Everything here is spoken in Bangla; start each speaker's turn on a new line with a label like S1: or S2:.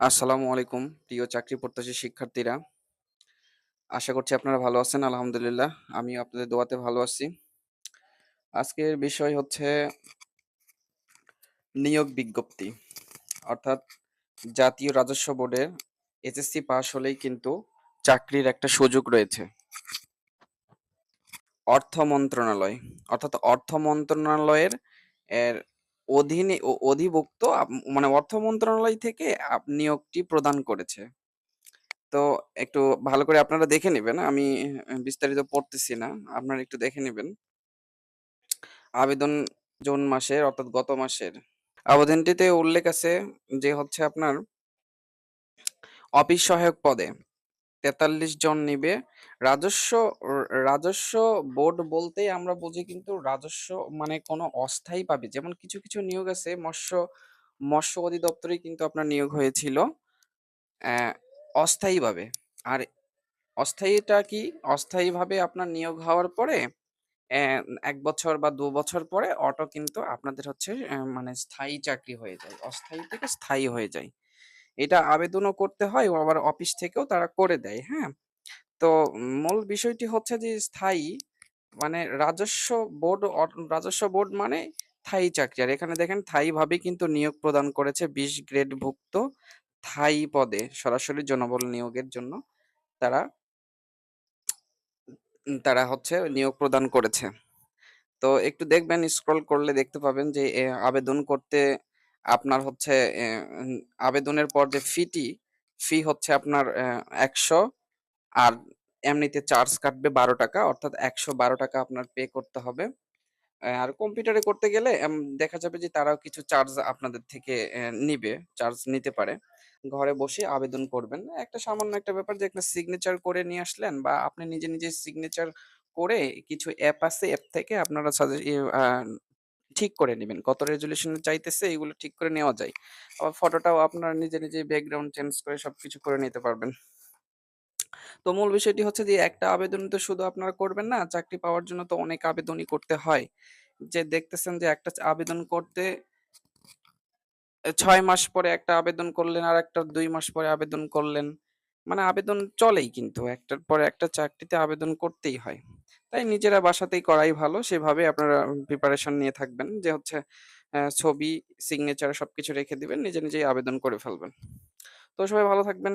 S1: আসসালামু আলাইকুম, প্রিয় চাকরি প্রত্যাশী শিক্ষার্থীরা। আশা করছি আপনারা ভালো আছেন, আলহামদুলিল্লাহ। আমিও আপনাদের দোয়াতে ভালো আছি। আজকের বিষয় হচ্ছে নিয়োগ বিজ্ঞপ্তি। অর্থাৎ জাতীয় রাজস্ব বোর্ডের এসএসসি পাশ হলেই কিন্তু চাকরির একটা সুযোগ রয়েছে। অর্থ মন্ত্রণালয়, অর্থাৎ অর্থ মন্ত্রণালয়ের এর অধীনে অধিভুক্ত আপ মানে অর্থ মন্ত্রণালয় থেকে নিয়োগটি প্রদান করেছে। তো একটু ভালো করে আপনারা দেখে নিবেন। আমি বিস্তারিত পড়তেছি না। আপনারা একটু দেখে নিবেন। আবেদন জুন মাসের অর্থাৎ গত মাসের। আবেদনটিতে উল্লেখ আছে যে হচ্ছে আপনার অফিস সহায়ক পদে ৪৩ জন নিবে। রাজস্ব রাজস্ব বোর্ড বলতেই আমরা বুঝি কিন্তু রাজস্ব মানে কোনো অস্থায়ী পাবে যেমন কিছু, কিছু নিয়োগ আছে মৎস্য মৎস্য অধিদপ্তরেই কিন্তু আপনার নিয়োগ হয়েছিল। অস্থায়ীভাবে। আর অস্থায়ীটা কি? অস্থায়ীভাবে আপনার নিয়োগ হওয়ার পরে এক বছর বা ২ বছর পরে অটো কিন্তু আপনাদের হচ্ছে মানে স্থায়ী চাকরি হয়ে যায়। অস্থায়ী থেকে স্থায়ী হয়ে যায়। এটা আবেদনও করতে হয় আবার অফিস থেকেও তারা করে দেয়, হ্যাঁ? তো মূল বিষয়টি হচ্ছে যে স্থায়ী মানে রাজস্ব বোর্ড রাজস্ব বোর্ড মানে স্থায়ী চাকরি। আর এখানে দেখেন স্থায়ীভাবে কিন্তু নিয়োগ প্রদান করেছে ২০ গ্রেডভুক্ত স্থায়ী পদে সরাসরি জনবল নিয়োগের জন্য তারা তারা হচ্ছে নিয়োগ প্রদান করেছে। তো একটু দেখবেন স্ক্রল করলে দেখতে পাবেন যে আবেদন করতে আপনার হচ্ছে আবেদনের পর যে ফিটি, ফি হচ্ছে আপনার একশো আর এমনিতে চার্জ কাটবে ৳১২ অর্থাৎ ৳১১২ আপনার পে করতে হবে। আর কম্পিউটারে করতে গেলে দেখা যাবে যে তারাও কিছু চার্জ আপনাদের থেকে নিবে, চার্জ নিতে পারে। ঘরে বসে আবেদন করবেন। একটা সামান্য একটা ব্যাপার যে একটা সিগনেচার করে নিয়ে আসলেন বা আপনি নিজে, নিজে সিগনেচার করে কিছু অ্যাপ আছে, অ্যাপ থেকে আপনারা ঠিক করে নিবেন। কত রেজোলিউশন চাইতেছে এগুলো ঠিক করে নেওয়া যায়। আবার ফটোটাও আপনার নিজে, নিজে ব্যাকগ্রাউন্ড চেঞ্জ করে সবকিছু করে নিতে পারবেন। তো মূল বিষয়টি হচ্ছে যে একটা আবেদন তো শুধু আপনারা করবেন না, চাকরি পাওয়ার জন্য তো অনেক আবেদনই করতে হয়। যে দেখতেছেন যে একটা আবেদন করতে ছয় মাস পরে একটা আবেদন করলেন, আর একটা দুই মাস পরে আবেদন করলেন। মানে আবেদন চলেই কিন্তু একটার পর একটা চাকরিতে আবেদন করতেই হয়। তাই নিজেরা বাসাতেই করাই ভালো। সেভাবে আপনারা প্রিপারেশন নিয়ে থাকবেন যে হচ্ছে ছবি, সিগনেচার সবকিছু রেখে দিবেন। নিজে, নিজেই আবেদন করে ফেলবেন। তো সবাই ভালো থাকবেন।